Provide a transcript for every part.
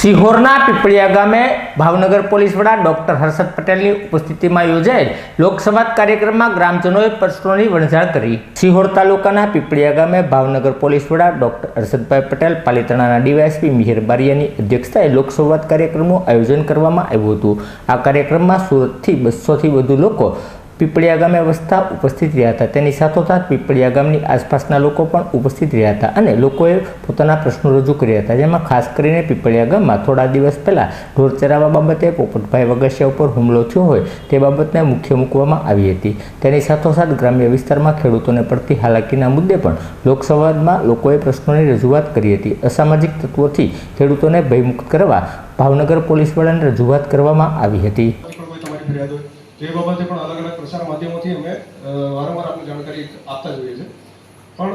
સિહોરના પીપળિયા ગામે ભાવનગર પોલીસ વડા ડોક્ટર હર્ષદ પટેલની ઉપસ્થિતિમાં યોજાયેલ લોકસંવાદ કાર્યક્રમમાં ગ્રામજનોએ પ્રશ્નોની વણઝાર કરી. સિહોર તાલુકાના પીપળિયા ગામે ભાવનગર પોલીસ વડા ડોક્ટર હર્ષદભાઈ પટેલ, પાલિતાણાના ડીવાયએસપી મિહિર બારિયાની અધ્યક્ષતાએ લોકસંવાદ કાર્યક્રમનું આયોજન કરવામાં આવ્યું હતું. આ કાર્યક્રમમાં સુરતથી બસોથી વધુ લોકો પીપળિયા ગામે વસતા ઉપસ્થિત રહ્યા હતા. તેની સાથોસાથ પીપળિયા ગામની આસપાસના લોકો પણ ઉપસ્થિત રહ્યા હતા અને લોકોએ પોતાના પ્રશ્નો રજૂ કર્યા હતા, જેમાં ખાસ કરીને પીપળિયા ગામમાં થોડા દિવસ પહેલાં ઢોર ચરાવવા બાબતે પોપટભાઈ વગસિયા ઉપર હુમલો થયો હોય તે બાબતને મુખ્ય મૂકવામાં આવી હતી. તેની સાથોસાથ ગ્રામ્ય વિસ્તારમાં ખેડૂતોને પડતી હાલાકીના મુદ્દે પણ લોકસભામાં લોકોએ પ્રશ્નોની રજૂઆત કરી હતી. અસામાજિક તત્વોથી ખેડૂતોને ભયમુક્ત કરવા ભાવનગર પોલીસ વડાને રજૂઆત કરવામાં આવી હતી. એ બાબતે પણ અલગ અલગ પ્રસાર માધ્યમોથી અમે વારંવાર આપણે જાણકારી આપતા જોઈએ છે પણ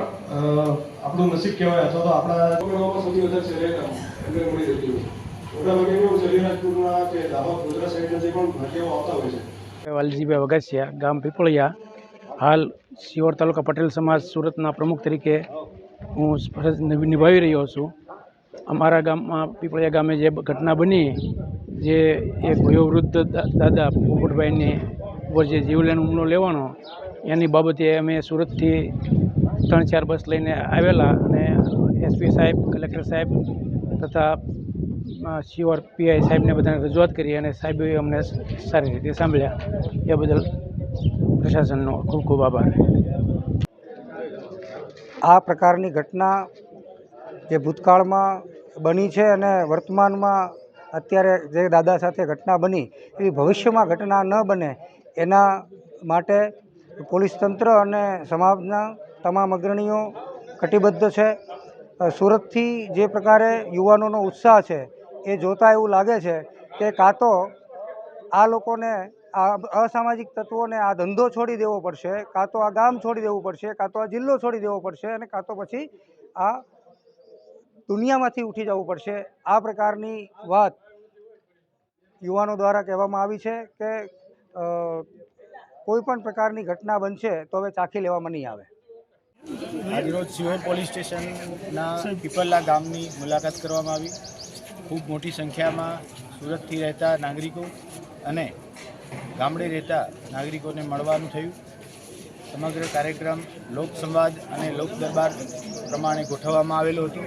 આપણું નસીબ કહેવાય અથવા તો આપણા સૌથી વધારે શહેરના એમને મળી રહેતી હોય. મોટાભાગે કેવું છે કે દાહોદ ગોધરા સાઈડના પણ ભાગ્યાઓ આવતા હોય છે. વાલજીભાઈ વગાસિયા ગામ પીપળિયા. હાલ સિયોર તાલુકા પટેલ સમાજ સુરતના પ્રમુખ તરીકે હું ફરજ નિભાવી રહ્યો છું. અમારા ગામમાં પીપળિયા ગામે જે ઘટના બની જે એક વયોવૃદ્ધ દાદા પોપટભાઈને ઉપર જે જીવલેણ હુમલો લેવાનો, એની બાબતે અમે સુરતથી ત્રણ ચાર બસ લઈને આવેલા અને એસપી સાહેબ, કલેક્ટર સાહેબ તથા સીઓર પીઆઈ સાહેબને બધાને રજૂઆત કરી અને સાહેબે અમને સારી રીતે સાંભળ્યા. એ બદલ પ્રશાસનનો ખૂબ ખૂબ આભાર. આ પ્રકારની ઘટના જે ભૂતકાળમાં બની છે અને વર્તમાનમાં અત્યારે જે દાદા સાથે ઘટના બની, એવી ભવિષ્યમાં ઘટના ન બને, એના માટે પોલીસ તંત્ર અને સમાજના તમામ અગ્રણીઓ કટિબદ્ધ છે. સુરતથી જે પ્રકારે યુવાનોનો ઉત્સાહ છે, એ જોતાં એવું લાગે છે કે કાં તો આ લોકોને આ અસામાજિક તત્વોને આ ધંધો છોડી દેવો પડશે, કાં તો આ ગામ છોડી દેવું પડશે, કાં તો આ જિલ્લો છોડી દેવો પડશે અને કાં તો પછી આ દુનિયામાંથી ઉઠી જવું પડશે. આ પ્રકારની વાત યુવાનો દ્વારા કહેવામાં આવી છે કે કોઈ પણ પ્રકારની ઘટના બનશે તો હવે ચાખી લેવામાં નહીં આવે. આજરોજ સિહોર પોલીસ સ્ટેશનના પીપલ્લા ગામની મુલાકાત કરવામાં આવી. ખૂબ મોટી સંખ્યામાં સુરતથી રહેતા નાગરિકો અને ગામડે રહેતા નાગરિકોને મળવાનું થયું. સમગ્ર કાર્યક્રમ લોક સંવાદ અને લોક દરબાર પ્રમાણે ગોઠવવામાં આવેલો હતો.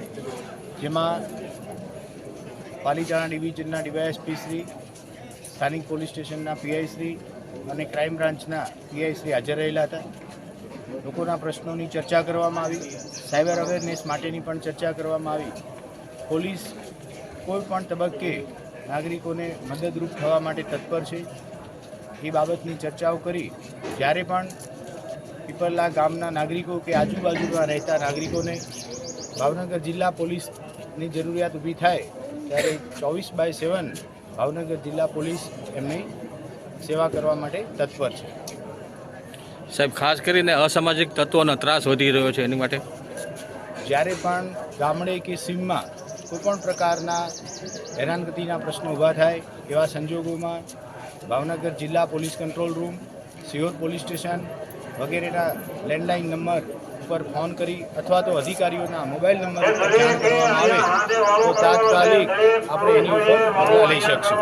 જેમાં પાલીતાણા ડિવિઝનના ડીવાયએસપી શ્રી, સ્થાનિક પોલીસ સ્ટેશનના પીઆઈ શ્રી અને ક્રાઇમ બ્રાન્ચના પીઆઈ શ્રી હાજર રહેલા હતા. લોકોના પ્રશ્નોની ચર્ચા કરવામાં આવી. સાયબર અવેરનેસ માટેની પણ ચર્ચા કરવામાં આવી. પોલીસ કોઈ પણ તબક્કે નાગરિકોને મદદરૂપ થવા માટે તત્પર છે. એ બાબતની ચર્ચાઓ કરી. જ્યારે પણ પીપલ્લા ગામના નાગરિકો કે આજુબાજુમાં રહેતા નાગરિકોને ભાવનગર જિલ્લા પોલીસની જરૂરિયાત ઊભી થાય ત્યારે ચોવીસ બાય સેવન ભાવનગર જિલ્લા પોલીસ એમની સેવા કરવા માટે તત્પર છે. સાહેબ ખાસ કરીને અસામાજિક તત્વોનો ત્રાસ વધી રહ્યો છે એની માટે? જ્યારે પણ ગામડે કે સીમમાં કોઈ પણ પ્રકારના હેરાનગતિના પ્રશ્નો ઊભા થાય એવા સંજોગોમાં ભાવનગર જિલ્લા police control room Sihor police station વગેરેના લેન્ડલાઇન નંબર ઉપર ફોન કરી અથવા તો અધિકારીઓના મોબાઈલ નંબર ઉપર જાણ કરવામાં આવે તો તાત્કાલિક આપણે એની ઉપર લઈ શકશું.